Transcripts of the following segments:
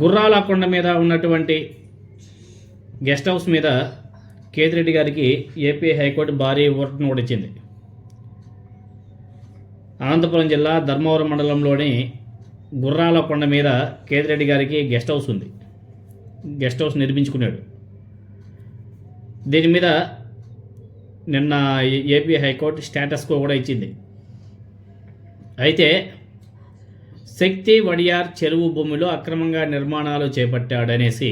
గుర్రాల కొండ మీద ఉన్నటువంటి గెస్ట్ హౌస్ మీద కేతిరెడ్డి గారికి ఏపీ హైకోర్టు భారీ ఊరటను కూడా ఇచ్చింది. అనంతపురం జిల్లా ధర్మవరం మండలంలోని గుర్రాల కొండ మీద కేతిరెడ్డి గారికి గెస్ట్ హౌస్ ఉంది. గెస్ట్ హౌస్ నిర్మించుకున్నాడు. దీని మీద నిన్న ఏపీ హైకోర్టు స్టేటస్కో కూడా ఇచ్చింది. అయితే శక్తి వడియార్ చెరువు భూమిలో అక్రమంగా నిర్మాణాలు చేపట్టాడనేసి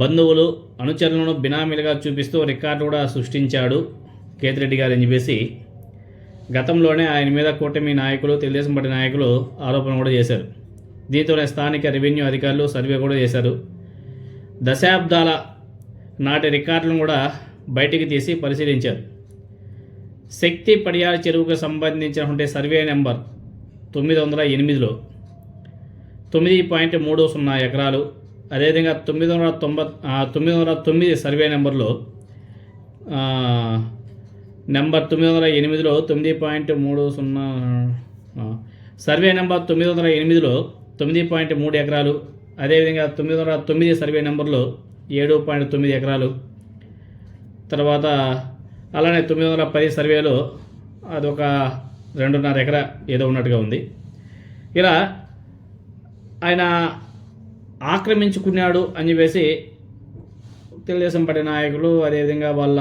బంధువులు అనుచరులను బినామీలుగా చూపిస్తూ రికార్డు కూడా సృష్టించాడు కేతిరెడ్డి గారు అని చెప్పేసి. గతంలోనే ఆయన మీద కూటమి నాయకులు తెలుగుదేశం పార్టీ నాయకులు ఆరోపణ కూడా చేశారు. దీంతోనే స్థానిక రెవెన్యూ అధికారులు సర్వే కూడా చేశారు. దశాబ్దాల నాటి రికార్డులను కూడా బయటికి తీసి పరిశీలించారు. శక్తి పడియాల చెరువుకు సంబంధించినటువంటి సర్వే నెంబర్ తొమ్మిది వందల ఎనిమిదిలో తొమ్మిది పాయింట్ మూడు సున్నా ఎకరాలు అదేవిధంగా తొమ్మిది వందల తొంభై తొమ్మిది వందల తొమ్మిది సర్వే నెంబర్లో నెంబర్ తొమ్మిది వందల ఎనిమిదిలో తొమ్మిది పాయింట్ మూడు సున్నా సర్వే నెంబర్ తొమ్మిది వందల ఎనిమిదిలో తొమ్మిది పాయింట్ మూడు ఎకరాలు అదేవిధంగా తొమ్మిది వందల తొమ్మిది సర్వే నెంబర్లో ఏడు పాయింట్ తొమ్మిది ఎకరాలు. తర్వాత అలానే తొమ్మిది వందల పది సర్వేలో అదొక రెండున్నర ఎకరా ఏదో ఉన్నట్టుగా ఉంది. ఇలా ఆయన ఆక్రమించుకున్నాడు అని చెప్పేసి తెలుగుదేశం పార్టీ నాయకులు అదేవిధంగా వాళ్ళ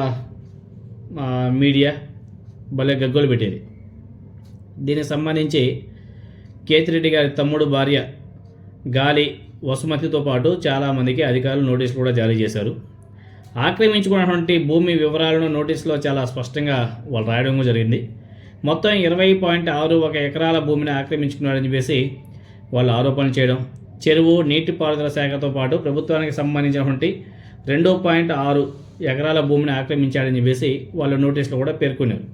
మీడియా భలే గగ్గోలు పెట్టేది. దీనికి సంబంధించి కేతిరెడ్డి గారి తమ్ముడు భార్య గాలి వసుమతితో పాటు చాలామందికి అధికారులు నోటీసులు కూడా జారీ చేశారు. ఆక్రమించుకున్నటువంటి భూమి వివరాలను నోటీసులో చాలా స్పష్టంగా వాళ్ళు రాయడం జరిగింది. మొత్తం ఇరవై పాయింట్ ఆరు ఒక ఎకరాల భూమిని ఆక్రమించుకున్నాడని చెప్పేసి వాళ్ళు ఆరోపణలు చేయడం. చెరువు నీటిపారుదల శాఖతో పాటు ప్రభుత్వానికి సంబంధించినటువంటి రెండు పాయింట్ ఆరు ఎకరాల భూమిని ఆక్రమించాడని చెప్పేసి వాళ్ళ నోటీసులో కూడా పేర్కొన్నారు.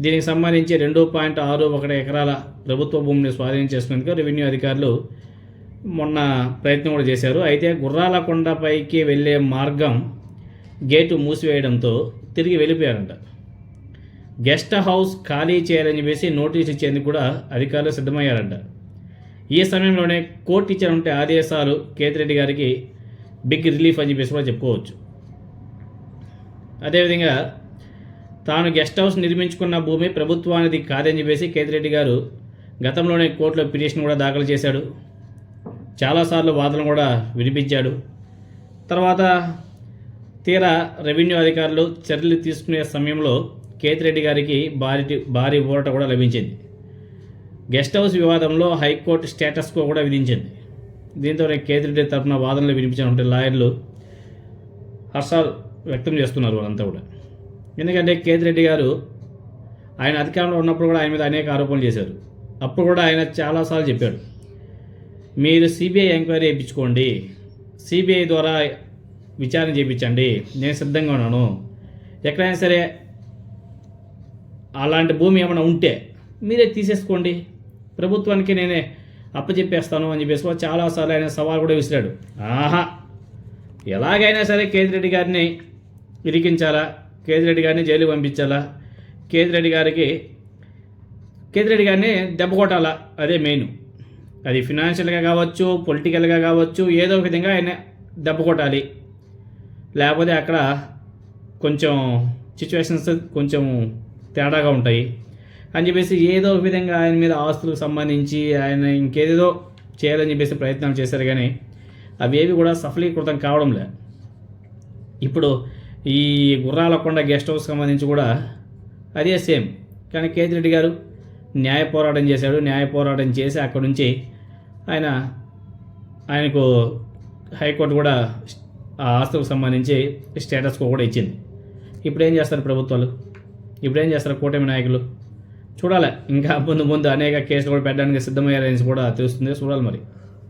దీనికి సంబంధించి రెండు పాయింట్ ఆరు ఒకటి ఎకరాల ప్రభుత్వ భూమిని స్వాధీనం చేసుకునేందుకు రెవెన్యూ అధికారులు మొన్న ప్రయత్నం కూడా చేశారు. అయితే గుర్రాల కొండపైకి వెళ్ళే మార్గం గేటు మూసివేయడంతో తిరిగి వెళ్ళిపోయారంట. గెస్ట్ హౌస్ ఖాళీ చేయాలని చెప్పేసి నోటీస్ ఇచ్చేందుకు కూడా అధికారులు సిద్ధమయ్యారంట. ఈ సమయంలోనే కోర్టు ఇచ్చినటువంటి ఆదేశాలు కేతిరెడ్డి గారికి బిగ్ రిలీఫ్ అని చెప్పేసి కూడా చెప్పుకోవచ్చు. అదేవిధంగా తాను గెస్ట్ హౌస్ నిర్మించుకున్న భూమి ప్రభుత్వానిది కాదని చెప్పేసి కేతిరెడ్డి గారు గతంలోనే కోర్టులో పిటిషన్ కూడా దాఖలు చేశాడు. చాలాసార్లు వాదనలు కూడా వినిపించాడు. తర్వాత తీరా రెవెన్యూ అధికారులు చర్యలు తీసుకునే సమయంలో కేతిరెడ్డి గారికి భారీ భారీ ఊరట కూడా లభించింది. గెస్ట్ హౌస్ వివాదంలో హైకోర్టు స్టేటస్ కో కూడా విధించింది. దీంతో కేతిరెడ్డి తరఫున వాదనలు వినిపించినటువంటి లాయర్లు హర్షాలు వ్యక్తం చేస్తున్నారు వాళ్ళంతా కూడా. ఎందుకంటే కేతిరెడ్డి గారు ఆయన అధికారంలో ఉన్నప్పుడు కూడా ఆయన మీద అనేక ఆరోపణలు చేశారు. అప్పుడు కూడా ఆయన చాలాసార్లు చెప్పాడు. మీరు సిబిఐ ఎంక్వైరీ చేయించుకోండి. సిబిఐ ద్వారా విచారణ చేయించండి. నేను సిద్ధంగా ఉన్నాను. ఎక్కడైనా సరే అలాంటి భూమి ఏమైనా ఉంటే మీరే తీసేసుకోండి. ప్రభుత్వానికి నేనే అప్పచెప్పేస్తాను అని చెప్పేసి చాలాసార్లు ఆయన సవాల్ కూడా విసిరాడు. ఆహా! ఎలాగైనా సరే కేతిరెడ్డి గారిని ఇరికించాలా? కేతిరెడ్డి గారిని జైలు పంపించాలా? కేతిరెడ్డి గారికి కేతిరెడ్డి గారిని దెబ్బ కొట్టాలా? అదే మెయిన్ అది ఫినాన్షియల్గా కావచ్చు పొలిటికల్గా కావచ్చు ఏదో ఒక విధంగా ఆయన దెబ్బ కొట్టాలి. లేకపోతే అక్కడ కొంచెం సిచ్యువేషన్స్ కొంచెం తేడాగా ఉంటాయి. అని చెప్పేసి ఏదో ఒక విధంగా ఆయన మీద ఆస్తులకు సంబంధించి ఆయన ఇంకేదేదో చేయాలని చెప్పేసి ప్రయత్నాలు చేశారు కానీ అవేవి కూడా సఫలీకృతం కావడం లే ఇప్పుడు ఈ గుర్రాలకొండ గెస్ట్ హౌస్ సంబంధించి కూడా అదే సేమ్. కానీ కేతిరెడ్డి గారు న్యాయ పోరాటం చేశాడు. న్యాయ పోరాటం చేసి అక్కడ నుంచి ఆయన ఆయనకు హైకోర్టు కూడా ఆ ఆస్తులకు సంబంధించి స్టేటస్కు కూడా ఇచ్చింది. ఇప్పుడు ఏం చేస్తారు ప్రభుత్వాలు? ఇప్పుడు ఏం చేస్తారు కూటమి నాయకులు? చూడాలి. ఇంకా ముందు ముందు అనేక కేసులు కూడా పెట్టడానికి సిద్ధమయ్యారని కూడా తెలుస్తుంది. చూడాలి మరి.